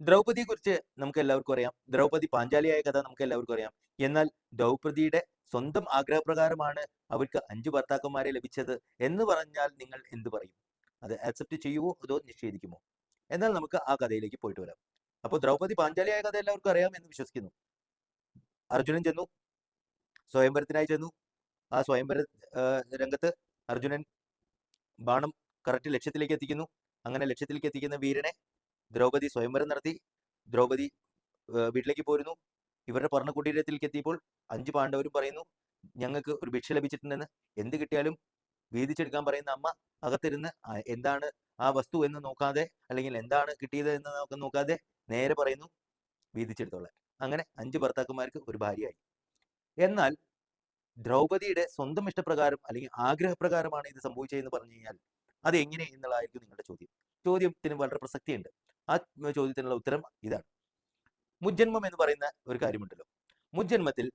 ദ്രൗപദിയെ കുറിച്ച് നമുക്ക് എല്ലാവർക്കും അറിയാം. ദ്രൗപതി പാഞ്ചാലിയായ കഥ നമുക്ക് എല്ലാവർക്കും അറിയാം. എന്നാൽ ദ്രൗപതിയുടെ സ്വന്തം ആഗ്രഹപ്രകാരമാണ് അവർക്ക് അഞ്ചു ഭർത്താക്കന്മാരെ ലഭിച്ചത് എന്ന് പറഞ്ഞാൽ നിങ്ങൾ എന്ത് പറയും? അത് ആക്സെപ്റ്റ് ചെയ്യുമോ അതോ നിഷേധിക്കുമോ? എന്നാൽ നമുക്ക് ആ കഥയിലേക്ക് പോയിട്ട് വരാം. അപ്പോൾ ദ്രൗപതി പാഞ്ചാലിയായ കഥ എല്ലാവർക്കും അറിയാം എന്ന് വിശ്വസിക്കുന്നു. അർജുനൻ ചെന്നു. സ്വയംവരത്തിനായി ചെന്നു. ആ സ്വയംവര രംഗത്ത് അർജുനൻ ബാണം കറക്റ്റ് ലക്ഷ്യത്തിലേക്ക് എത്തിക്കുന്നു. അങ്ങനെ ലക്ഷ്യത്തിലേക്ക് എത്തിക്കുന്ന വീരനെ ദ്രൗപദി സ്വയംവരം നടത്തി. ദ്രൗപദി വീട്ടിലേക്ക് പോരുന്നു. ഇവരുടെ പറഞ്ഞ കുടീരത്തിലേക്ക് എത്തിയപ്പോൾ അഞ്ച് പാണ്ഡവരും പറയുന്നു ഞങ്ങൾക്ക് ഒരു ഭിക്ഷ ലഭിച്ചിട്ടുണ്ടെന്ന്. എന്ത് കിട്ടിയാലും വീതിച്ചെടുക്കാൻ പറയുന്ന അമ്മ അകത്തിരുന്ന് എന്താണ് ആ വസ്തു എന്ന് നോക്കാതെ അല്ലെങ്കിൽ എന്താണ് കിട്ടിയത് എന്ന് നോക്കാതെ നേരെ പറയുന്നു വീതിച്ചെടുത്തോളാൻ. അങ്ങനെ അഞ്ച് ഭർത്താക്കന്മാർക്ക് ഒരു ഭാര്യയായി. എന്നാൽ ദ്രൗപദിയുടെ സ്വന്തം ഇഷ്ടപ്രകാരം അല്ലെങ്കിൽ ആഗ്രഹപ്രകാരമാണ് ഇത് സംഭവിച്ചതെന്ന് പറഞ്ഞു കഴിഞ്ഞാൽ അത് എങ്ങനെ എന്നുള്ളതായിരിക്കും നിങ്ങളുടെ ചോദ്യം. ചോദ്യത്തിന് വളരെ പ്രസക്തിയുണ്ട്. ആ ചോദ്യത്തിനുള്ള ഉത്തരം ഇതാണ്. മുജ്ജന്മം എന്ന് പറയുന്ന ഒരു കാര്യമുണ്ടല്ലോ. മുജ്ജന്മത്തിൽ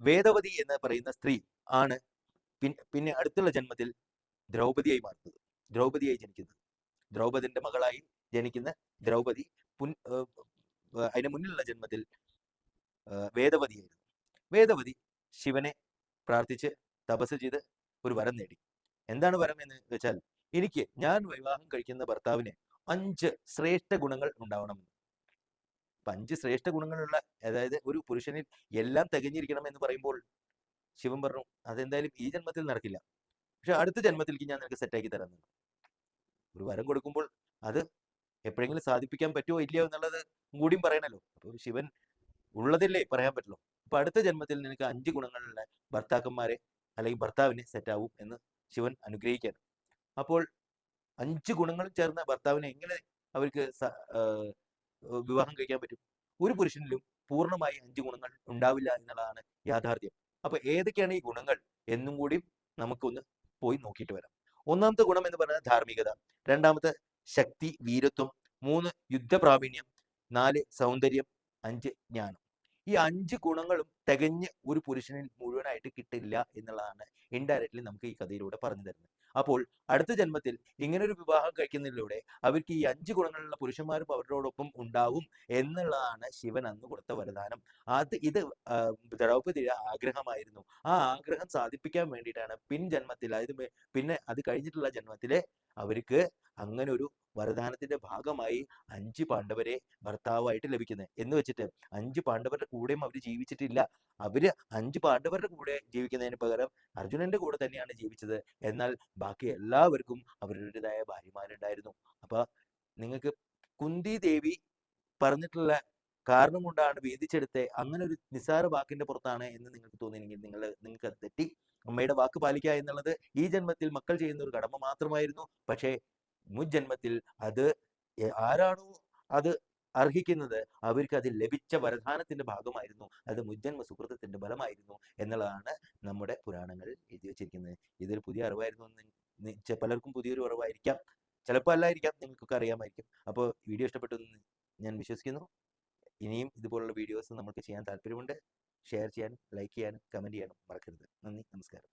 വേദവതി എന്ന് പറയുന്ന സ്ത്രീ ആണ് പിന്നെ അടുത്തുള്ള ജന്മത്തിൽ ദ്രൗപതിയായി മാറുന്നത്. ദ്രൗപതിയായി ജനിക്കുന്നത്. ദ്രൗപദിന്റെ മകളായി ജനിക്കുന്ന ദ്രൗപതി പുൻ അതിന് മുന്നിലുള്ള ജന്മത്തിൽ വേദവതിയായിരുന്നു വേദവതി ശിവനെ പ്രാർത്ഥിച്ച് തപസ് ചെയ്ത് ഒരു വരം നേടി. എന്താണ് വരം എന്ന് വെച്ചാൽ എനിക്ക് ഞാൻ വിവാഹം കഴിക്കുന്ന ഭർത്താവിന് അഞ്ച് ശ്രേഷ്ഠ ഗുണങ്ങൾ ഉണ്ടാവണം. അപ്പൊ അഞ്ച് ശ്രേഷ്ഠ ഗുണങ്ങളുള്ള അതായത് ഒരു പുരുഷനിൽ എല്ലാം തികഞ്ഞിരിക്കണം എന്ന് പറയുമ്പോൾ ശിവൻ പറഞ്ഞു അതെന്തായാലും ഈ ജന്മത്തിൽ നടക്കില്ല. പക്ഷെ അടുത്ത ജന്മത്തിലേക്ക് ഞാൻ നിനക്ക് സെറ്റാക്കി തരാം ഒരു വരം കൊടുക്കുമ്പോൾ അത് എപ്പോഴെങ്കിലും സാധിപ്പിക്കാൻ പറ്റുമോ ഇല്ലയോ എന്നുള്ളത് കൂടിയും പറയണല്ലോ. അപ്പോൾ ശിവൻ ഉള്ളതില്ലേ പറയാൻ പറ്റുള്ളൂ. അപ്പൊ അടുത്ത ജന്മത്തിൽ നിനക്ക് അഞ്ച് ഗുണങ്ങളുള്ള ഭർത്താക്കന്മാരെ അല്ലെങ്കിൽ ഭർത്താവിനെ സെറ്റാവും എന്ന് ശിവൻ അനുഗ്രഹിക്കാൻ അപ്പോൾ അഞ്ച് ഗുണങ്ങളും ചേർന്ന ഭർത്താവിനെ എങ്ങനെ അവർക്ക് വിവാഹം കഴിക്കാൻ പറ്റും? ഒരു പുരുഷനിലും പൂർണമായി അഞ്ച് ഗുണങ്ങൾ ഉണ്ടാവില്ല എന്നുള്ളതാണ് യാഥാർത്ഥ്യം. അപ്പൊ ഏതൊക്കെയാണ് ഈ ഗുണങ്ങൾ എന്നും കൂടി നമുക്കൊന്ന് പോയി നോക്കിയിട്ട് വരാം. ഒന്നാമത്തെ ഗുണം എന്ന് പറയുന്നത് ധാർമ്മികത. രണ്ടാമത്തെ ശക്തി വീരത്വം. മൂന്ന് യുദ്ധപ്രാവീണ്യം. നാല് സൗന്ദര്യം. അഞ്ച് ജ്ഞാനം. ഈ അഞ്ച് ഗുണങ്ങളും തികഞ്ഞ് ഒരു പുരുഷനിൽ മുഴുവനായിട്ട് കിട്ടില്ല എന്നുള്ളതാണ് ഇൻഡയറക്ട്ലി നമുക്ക് ഈ കഥയിലൂടെ പറഞ്ഞു തരുന്നത്. അപ്പോൾ അടുത്ത ജന്മത്തിൽ ഇങ്ങനൊരു വിവാഹം കഴിക്കുന്നതിലൂടെ അവർക്ക് ഈ അഞ്ച് ഗുണങ്ങളുള്ള പുരുഷന്മാരും അവരോടൊപ്പം ഉണ്ടാവും എന്നുള്ളതാണ് ശിവൻ അന്ന് കൊടുത്ത വരദാനം. അത് ഇത് ദ്രൗപതി ആഗ്രഹമായിരുന്നു. ആ ആഗ്രഹം സാധിപ്പിക്കാൻ വേണ്ടിയിട്ടാണ് പിൻ ജന്മത്തിൽ അതായത് പിന്നെ അത് കഴിഞ്ഞിട്ടുള്ള ജന്മത്തിലെ അവർക്ക് അങ്ങനെ ഒരു വരദാനത്തിന്റെ ഭാഗമായി അഞ്ച് പാണ്ഡവരെ ഭർത്താവായിട്ട് ലഭിക്കുന്നത്. എന്ന് വെച്ചിട്ട് അഞ്ച് പാണ്ഡവരുടെ കൂടെയും അവർ ജീവിച്ചിട്ടില്ല. അവർ അഞ്ച് പാണ്ഡവരുടെ കൂടെ ജീവിക്കുന്നതിന് പകരം അർജുനന്റെ കൂടെ തന്നെയാണ് ജീവിച്ചത്. എന്നാൽ ബാക്കി എല്ലാവർക്കും അവരുടേതായ ഭാര്യമാരുണ്ടായിരുന്നു. അപ്പൊ നിങ്ങൾക്ക് കുന്തി ദേവി പറഞ്ഞിട്ടുള്ള കാരണം കൊണ്ടാണ് വേദിച്ചെടുത്തേ അങ്ങനെ ഒരു നിസ്സാര വാക്കിന്റെ പുറത്താണ് എന്ന് നിങ്ങൾക്ക് തോന്നിയെങ്കിൽ നിങ്ങൾ നിങ്ങൾക്ക് അത് തെറ്റി അമ്മയുടെ വാക്ക് പാലിക്കുക എന്നുള്ളത് ഈ ജന്മത്തിൽ മക്കൾ ചെയ്യുന്ന ഒരു കടമ മാത്രമായിരുന്നു. പക്ഷേ മുജ്ജന്മത്തിൽ അത് ആരാണോ അത് അർഹിക്കുന്നത് അവർക്ക് അത് ലഭിച്ച വരദാനത്തിന്റെ ഭാഗമായിരുന്നു. അത് മുജ്ജന്മ സുഹൃത്തത്തിന്റെ ഫലമായിരുന്നു എന്നുള്ളതാണ് നമ്മുടെ പുരാണങ്ങൾ എഴുതി വെച്ചിരിക്കുന്നത്. ഇതൊരു പുതിയ അറിവായിരുന്നു എന്ന് പലർക്കും പുതിയൊരു അറിവായിരിക്കാം. ചിലപ്പോൾ അല്ലായിരിക്കാം നിങ്ങൾക്കൊക്കെ അറിയാമായിരിക്കും. അപ്പോൾ വീഡിയോ ഇഷ്ടപ്പെട്ടു എന്ന് ഞാൻ വിശ്വസിക്കുന്നു. ഇനിയും ഇതുപോലുള്ള വീഡിയോസ് നമുക്ക് ചെയ്യാൻ താല്പര്യമുണ്ട്. ഷെയർ ചെയ്യാനും ലൈക്ക് ചെയ്യാനും കമന്റ് ചെയ്യാനും മറക്കരുത്. നന്ദി നമസ്കാരം.